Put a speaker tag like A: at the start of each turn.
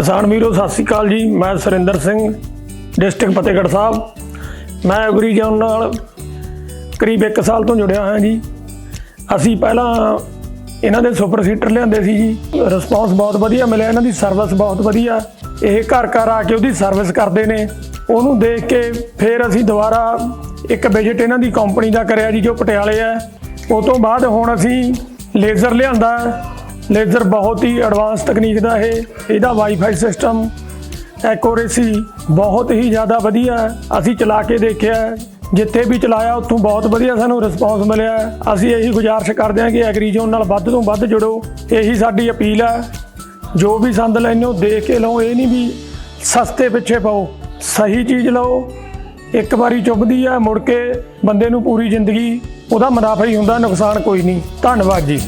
A: ਕਿਸਾਨ ਵੀਰੋ, ਸਤਿ ਸ੍ਰੀ ਅਕਾਲ ਜੀ। ਮੈਂ ਸੁਰਿੰਦਰ ਸਿੰਘ, ਡਿਸਟ੍ਰਿਕਟ ਫਤਿਹਗੜ੍ਹ ਸਾਹਿਬ। ਮੈਂ ਐਗਰੀ ਜੋਨ ਨਾਲ ਕਰੀਬ 1 ਸਾਲ ਤੋਂ ਜੁੜਿਆ ਹਾਂ ਜੀ। ਅਸੀਂ ਪਹਿਲਾਂ ਇਹਨਾਂ ਦੇ ਸੁਪਰ ਸੀਟਰ ਲਿਆਂਦੇ ਸੀ ਜੀ। ਰਿਸਪੌਂਸ ਬਹੁਤ ਵਧੀਆ ਮਿਲਿਆ, ਇਹਨਾਂ ਦੀ ਸਰਵਿਸ ਬਹੁਤ ਵਧੀਆ। ਇਹ ਘਰ ਘਰ ਆ ਕੇ ਉਹਦੀ ਸਰਵਿਸ ਕਰਦੇ ਨੇ। ਉਹਨੂੰ ਦੇਖ ਕੇ ਫਿਰ ਅਸੀਂ ਦੁਬਾਰਾ ਇੱਕ ਵਿਜ਼ਿਟ ਇਹਨਾਂ ਦੀ ਕੰਪਨੀ ਦਾ ਕਰਿਆ ਜੀ, ਜੋ ਪਟਿਆਲੇ ਹੈ। ਉਹ ਤੋਂ ਬਾਅਦ ਹੁਣ ਅਸੀਂ ਲੇਜ਼ਰ ਲਿਆਂਦਾ ਲੇਜ਼ਰ ਬਹੁਤ ਹੀ ਐਡਵਾਂਸ ਤਕਨੀਕ ਦਾ ਇਹ, ਇਹਦਾ ਵਾਈਫਾਈ ਸਿਸਟਮ ਐਕੋਰੇਸੀ ਬਹੁਤ ਹੀ ਜ਼ਿਆਦਾ ਵਧੀਆ ਅਸੀਂ ਚਲਾ ਕੇ ਦੇਖਿਆ ਜਿੱਥੇ ਵੀ ਚਲਾਇਆ, ਉੱਥੋਂ ਬਹੁਤ ਵਧੀਆ ਸਾਨੂੰ ਰਿਸਪੌਂਸ ਮਿਲਿਆ ਅਸੀਂ ਇਹੀ ਗੁਜ਼ਾਰਿਸ਼ ਕਰਦੇ ਹਾਂ ਕਿ ਐਗਰੀਜ਼ੋਨ ਨਾਲ ਵੱਧ ਤੋਂ ਵੱਧ ਜੁੜੋ। ਇਹੀ ਸਾਡੀ ਅਪੀਲ ਹੈ। ਜੋ ਵੀ ਸੰਦ ਲੈਣੇ ਹੋ, ਦੇਖ ਕੇ ਲਓ। ਇਹ ਨਹੀਂ ਵੀ ਸਸਤੇ ਪਿੱਛੇ ਪਾਓ। ਸਹੀ ਚੀਜ਼ ਲਓ। ਇੱਕ ਵਾਰੀ ਚੁੱਭਦੀ ਆ ਮੁੜ ਕੇ ਬੰਦੇ ਨੂੰ ਪੂਰੀ ਜ਼ਿੰਦਗੀ, ਉਹਦਾ ਮੁਨਾਫਾ ਹੀ ਹੁੰਦਾ, ਨੁਕਸਾਨ ਕੋਈ ਨਹੀਂ। ਧੰਨਵਾਦ ਜੀ।